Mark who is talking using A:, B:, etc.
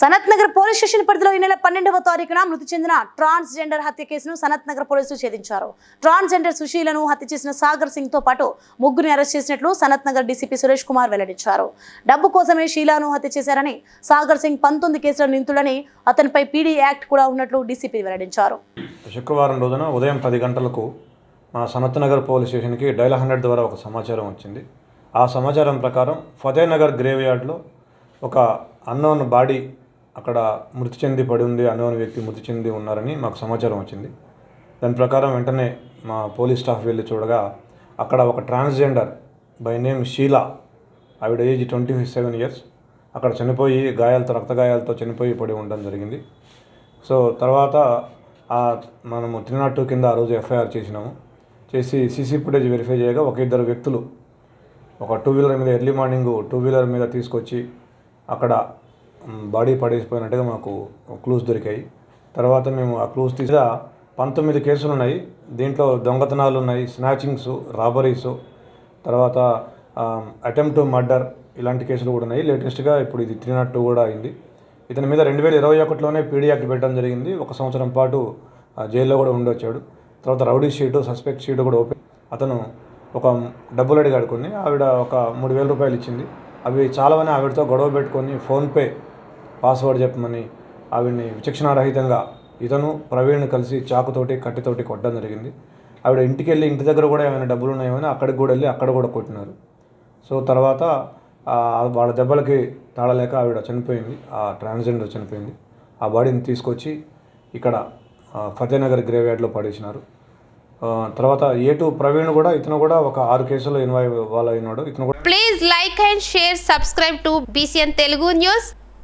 A: Sanath Nagar police station పరిధిలో ఈ నెల పన్నెండవ తారీఖున మృతి చెందిన ట్రాన్స్జెండర్ హత్య కేసును సనత్ నగర్ పోలీసులు ఛేదించారు. ట్రాన్స్జెండర్ సుశీలను హత్య చేసిన సాగర్ సింగ్తో పాటు ముగ్గురిని అరెస్ట్ చేసినట్లు సనత్ నగర్ డీసీపీ సురేష్ కుమార్ వెల్లడించారు. డబ్బు కోసమే షీలాను హత్య చేశారని సాగర్ సింగ్ పంతొమ్మిది కేసుల నిందితుడని అతనిపై పీడీ యాక్ట్ కూడా ఉన్నట్లు డీసీపీ వెల్లడించారు.
B: శుక్రవారం రోజున ఉదయం పది గంటలకు మా సనత్ నగర్ పోలీస్ స్టేషన్కి డైల్ హండ్రెడ్ ద్వారా ఒక సమాచారం వచ్చింది. ఆ సమాచారం ప్రకారం ఫతేనగర్ గ్రేవ్ యార్డ్లో ఒక అన్నోన్ బాడీ అక్కడ మృతి చెంది పడి ఉంది అన్నోన్ వ్యక్తి మృతి చెంది ఉన్నారని మాకు సమాచారం వచ్చింది. దాని ప్రకారం వెంటనే మా పోలీస్ స్టాఫ్ వెళ్ళి చూడగా అక్కడ ఒక ట్రాన్స్జెండర్ బై నేమ్ షీలా ఆవిడ ఏజ్ ట్వంటీ సెవెన్ ఇయర్స్ అక్కడ చనిపోయి గాయాలతో రక్త గాయాలతో చనిపోయి పడి ఉండడం జరిగింది. సో తర్వాత ఆ మనము త్రీ నాట్ టూ కింద ఆ రోజు ఎఫ్ఐఆర్ చేసినాము. చేసి సీసీ ఫుటేజ్ వెరిఫై చేయగా ఒక ఇద్దరు వ్యక్తులు ఒక టూ వీలర్ మీద ఎర్లీ మార్నింగ్ టూ వీలర్ మీద తీసుకొచ్చి అక్కడ బాడీ పడేసిపోయినట్టుగా మాకు క్లూస్ దొరికాయి. తర్వాత మేము ఆ క్లూస్ తీసిన పంతొమ్మిది కేసులు ఉన్నాయి. దీంట్లో దొంగతనాలు ఉన్నాయి స్నాచింగ్స్ రాబరీస్ తర్వాత అటెంప్ట్ మర్డర్ ఇలాంటి కేసులు కూడా ఉన్నాయి. లేటెస్ట్గా ఇప్పుడు ఇది త్రీ నాట్ టూ కూడా అయింది. ఇతని మీద రెండు వేల ఇరవై ఒకటిలోనే పీడీ యాక్ట్ పెట్టడం జరిగింది. ఒక సంవత్సరం పాటు జైల్లో కూడా ఉండొచ్చాడు తర్వాత రౌడీ షీటు సస్పెక్ట్ షీటు కూడా ఓపెన్ అతను ఒక డబ్బులు అడిగి ఆడుకుని ఆవిడ ఒక మూడు వేల రూపాయలు ఇచ్చింది. అవి చాలావని ఆవిడతో గొడవ పెట్టుకొని ఫోన్పే పాస్వర్డ్ చెప్పమని ఆవిడ్ని విచక్షణారహితంగా ఇతను ప్రవీణ్ కలిసి చాకుతోటి కట్టెతోటి కొట్టడం జరిగింది. ఆవిడ ఇంటికి వెళ్ళి ఇంటి దగ్గర కూడా ఏమైనా డబ్బులు ఉన్నాయేమని అక్కడికి కూడా వెళ్ళి అక్కడ కూడా కొట్టినారు. సో తర్వాత వాళ్ళ దెబ్బలకి తాళలేక ఆవిడ చనిపోయింది. ఆ ట్రాన్స్జెండర్ చనిపోయింది. ఆ బాడీని తీసుకొచ్చి ఇక్కడ ఫతేనగర్ గ్రేవ్ యార్డ్లో పడేసినారు తర్వాత ఏ టూ ప్రవీణ్ కూడా ఇతను కూడా ఒక ఆరు కేసుల్లో ఇన్వాల్వ్ అయినాడు. ఇతను కూడా
C: like and share subscribe to to BCN Telugu news